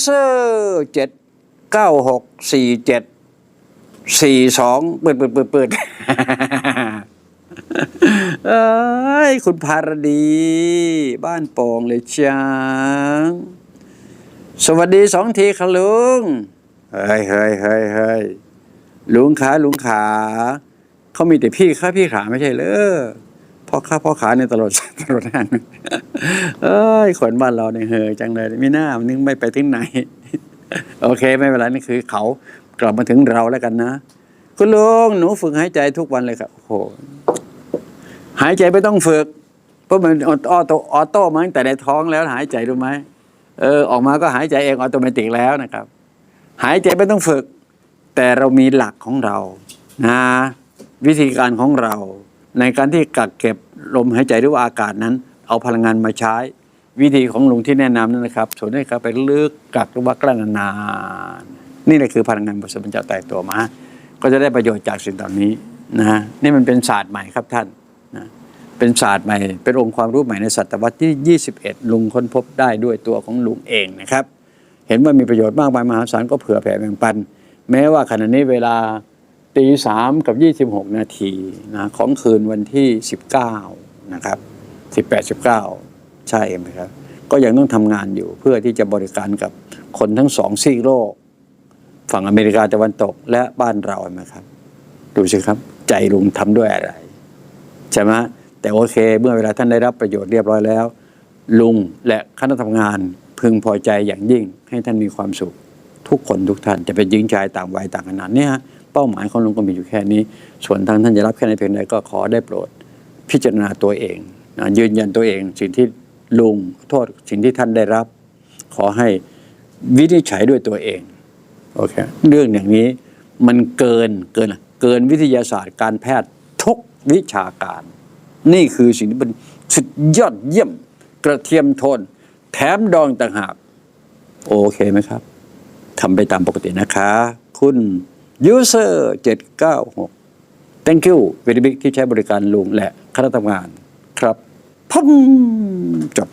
เซอร์เจ็ดเก้าหกสี่เจ็ดสี่สองเปิดเปิดเปิดเปิดเอ้ยคุณภารดี บ้านโป่งเลยจ้าสวัสดีสองทีค่ะลุง เฮ้ยเฮ้ยเฮ้ยเฮ้ยลุงขาลุงขา เขามีแต่พี่ข้าพี่ขาไม่ใช่เหรอ พ่อข้าพ่อขาในยตลอดตลอดทางเอ้ยขนบ้านเราเนี่ยเฮยจังเลยมีหน้ามันนึงไม่ไปถึงไหน โอเค ไม่เป็นไรนี่คือเขากลับมาถึงเราแล้วกันนะคุณลุงหนูฝึกหายใจทุกวันเลยครับโอ้โหหายใจไม่ต้องฝึก เพราะมันออโต้ออโต้มาตั้งแต่ในท้องแล้วหายใจรู้ไหมเออออกมาก็หายใจเองออโตเมติกแล้วนะครับ หายใจไม่ต้องฝึก แต่เรามีหลักของเรานะวิธีการของเรา ในการที่กักเก็บลมหายใจหรือว่าอากาศนั้น เอาพลังงานมาใช้ วิธีของลุงที่แนะนำนั่นนะครับส่วนนี้ครับไปลึกกักหรือว่ากลั้นนานนี่แหละคือพลังงานบริสุทธิ์มันจะแตกตัวมา ก็จะได้ประโยชน์จากสิ่งเหล่านี้นะนี่มันเป็นศาสตร์ใหม่ครับท่านนะเป็นศาสตร์ใหม่ เป็นองค์ความรู้ใหม่ในศตวรรษที่ 21 ลุงค้นพบได้ด้วยตัวของลุงเองนะครับ เห็นว่ามีประโยชน์มากมายมหาศาลก็เผื่อแผ่แบ่งปัน แม้ว่าขณะนี้เวลา ตีสามกับ26นาทีนะของคืนวันที่19นะครับ18 19ใช่ไหมครับ ก็ยังต้องทำงานอยู่เพื่อที่จะบริการกับคนทั้งสองซีกโลก ฝั่งอเมริกาตะวันตกและบ้านเราไหมครับ ดูสิครับ ใจลุงทำด้วยอะไร ใช่ไหมแต่โอเค เมื่อเวลาท่านได้รับประโยชน์เรียบร้อยแล้ว ลุงและคณะทำงานพึงพอใจอย่างยิ่งให้ท่านมีความสุข ทุกคนทุกท่านจะเป็นหญิงชายต่างวัยต่างขนาดเนี่ยฮะ เป้าหมายของลุงก็มีอยู่แค่นี้ ส่วนทางท่านจะรับแค่ในเพียงใดก็ขอได้โปรด พิจารณาตัวเองนะยืนยันตัวเอง สิ่งที่ลุงโทษสิ่งที่ท่านได้รับ ขอให้วินิจฉัยด้วยตัวเองโอเคเรื่องอย่างนี้มันเกินเกินเกินวิทยาศาสตร์การแพทย์ทุกวิชาการ นี่คือสิ่งที่เป็นสุดยอดเยี่ยมกระเทียมทน แถมดองต่างหาก โอเคไหมครับทำไปตามปกตินะคะ คุณ user 796 thank you very big ที่ใช้บริการลุงและคณะทำงานครับพุ่งจบ